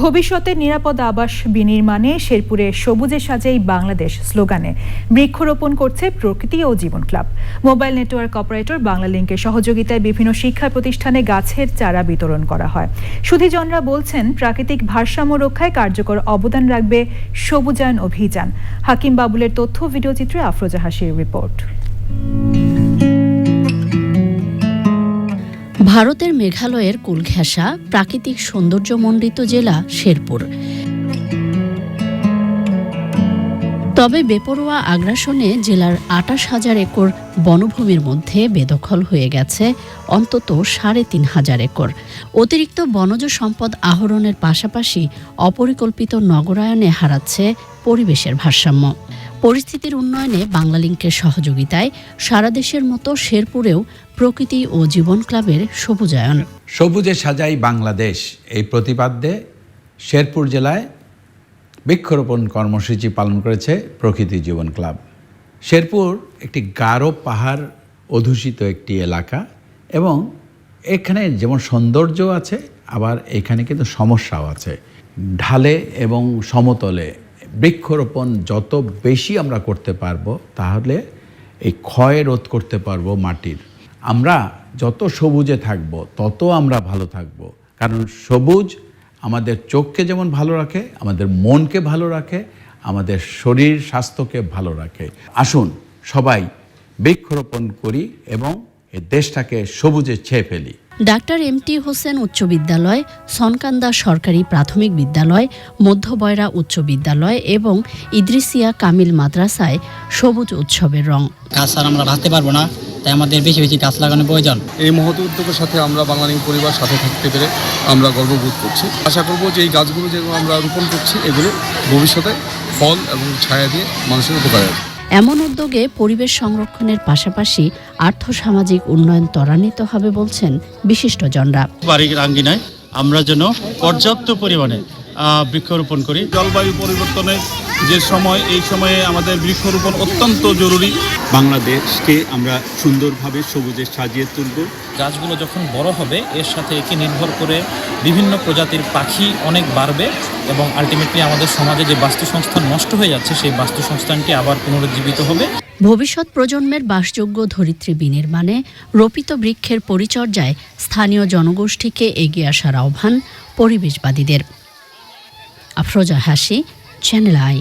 ভবিষ্যতের নিরাপদ আবাস বিনির্মাণে শেরপুরে সবুজে সাজেই বাংলাদেশ স্লোগানে বৃক্ষরোপণ করছে প্রকৃতি ও জীবন ক্লাব। মোবাইল নেটওয়ার্ক অপারেটর বাংলা লিঙ্কের সহযোগিতায় বিভিন্ন শিক্ষা প্রতিষ্ঠানে গাছের চারা বিতরণ করা হয়। সুধীজনরা বলছেন, প্রাকৃতিক ভারসাম্য রক্ষায় কার্যকর অবদান রাখবে সবুজায়ন অভিযান। হাকিম বাবুলের তথ্য ভিডিওচিত্রে আফরোজা হাসির রিপোর্ট। ভারতের মেঘালয়ের কুলঘেঁষা প্রাকৃতিক সৌন্দর্যমণ্ডিত জেলা শেরপুর। তবে বেপরোয়া আগ্রাসনে জেলার আটাশ হাজার একর বনভূমির মধ্যে বেদখল হয়ে গেছে অন্তত সাড়ে তিন হাজার একর। অতিরিক্ত বনজ সম্পদ আহরণের পাশাপাশি অপরিকল্পিত নগরায়নে হারাচ্ছে পরিবেশের ভারসাম্য। পরিস্থিতির উন্নয়নে বাংলালিংকের সহযোগিতায় সারা দেশের মতো শেরপুরেও প্রকৃতি ও জীবন ক্লাবের সবুজায়ন। সবুজে সাজাই বাংলাদেশ। এই প্রতিপাদ্যে শেরপুর জেলায় বৃক্ষরোপণ কর্মসূচি পালন করেছে প্রকৃতি জীবন ক্লাব। শেরপুর একটি গারো পাহাড় অধ্যুষিত একটি এলাকা এবং এখানে যেমন সৌন্দর্য আছে, আবার এখানে কিন্তু সমস্যাও আছে। ঢালে এবং সমতলে বৃক্ষরোপণ যত বেশি আমরা করতে পারব, তাহলে এই ক্ষয় রোধ করতে পারব মাটির। আমরা যত সবুজে থাকব, তত আমরা ভালো থাকব। কারণ সবুজ আমাদের চোখকে যেমন ভালো রাখে, আমাদের মনকে ভালো রাখে, আমাদের শরীর স্বাস্থ্যকে ভালো রাখে। আসুন সবাই বৃক্ষরোপণ করি এবং এই দেশটাকে সবুজে ছেয়ে ফেলি। ডাক্তার এম টি হোসেন উচ্চ বিদ্যালয় সনকান্দা সরকারি প্রাথমিক বিদ্যালয় মধ্যবয়রা উচ্চ বিদ্যালয় এবং ইদ্রিসিয়া কামিল মাদ্রাসায় সবুজ উৎসবের রং। গাছ আর আমরা ভাবতে পারব না তাই আমাদের বেশি বেশি গাছ লাগানো প্রয়োজন। এই মহৎ উদ্যোগের সাথে আমরা বাঙালি পরিবার সাথে থাকতে পেরে আমরা গর্ববোধ করছি। আশা করব যে এই গাছগুলো যেগুলো আমরা রোপণ করছি এগুলো ভবিষ্যতে ফল এবং ছায়া দিয়ে মানুষের উপকারে আসবে। এমন উদ্যোগে পরিবেশ সংরক্ষণের পাশাপাশি আর্থসামাজিক উন্নয়ন ত্বরান্বিত হবে বলছেন বিশিষ্টজনরা। বাড়ির আঙ্গিনায় আমরা যেন পর্যাপ্ত পরিমাণে বৃক্ষরোপণ করি। জলবায়ু পরিবর্তনের যে সময় এই সময়ে আমাদের বৃক্ষরোপণ অত্যন্ত জরুরি। বাংলাদেশকে আমরা সুন্দরভাবে সবুজে সাজিয়ে তুলব। গাছগুলো যখন বড় হবে এর সাথে একে নির্ভর করে বিভিন্ন প্রজাতির পাখি অনেক বাড়বে এবং আলটিমেটলি আমাদের সমাজে যে বাস্তুসংস্থান নষ্ট হয়ে যাচ্ছে সেই বাস্তুসংস্থানটি আবার পুনরুজ্জীবিত হবে। ভবিষ্যৎ প্রজন্মের বাসযোগ্য ধরিত্রী বিনির্মাণে রোপিত বৃক্ষের পরিচর্যায় স্থানীয় জনগোষ্ঠীকে এগিয়ে আসার আহ্বান পরিবেশবাদীদের। আফরোজা হাসি চ্যানেল আই